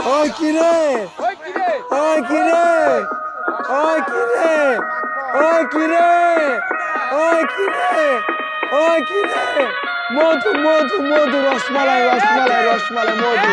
Akire! Akire! Akire! Akire! Akire! Akire! Modu, modu, modu, rasmalay, rasmalay, rasmalay, modu.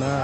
না।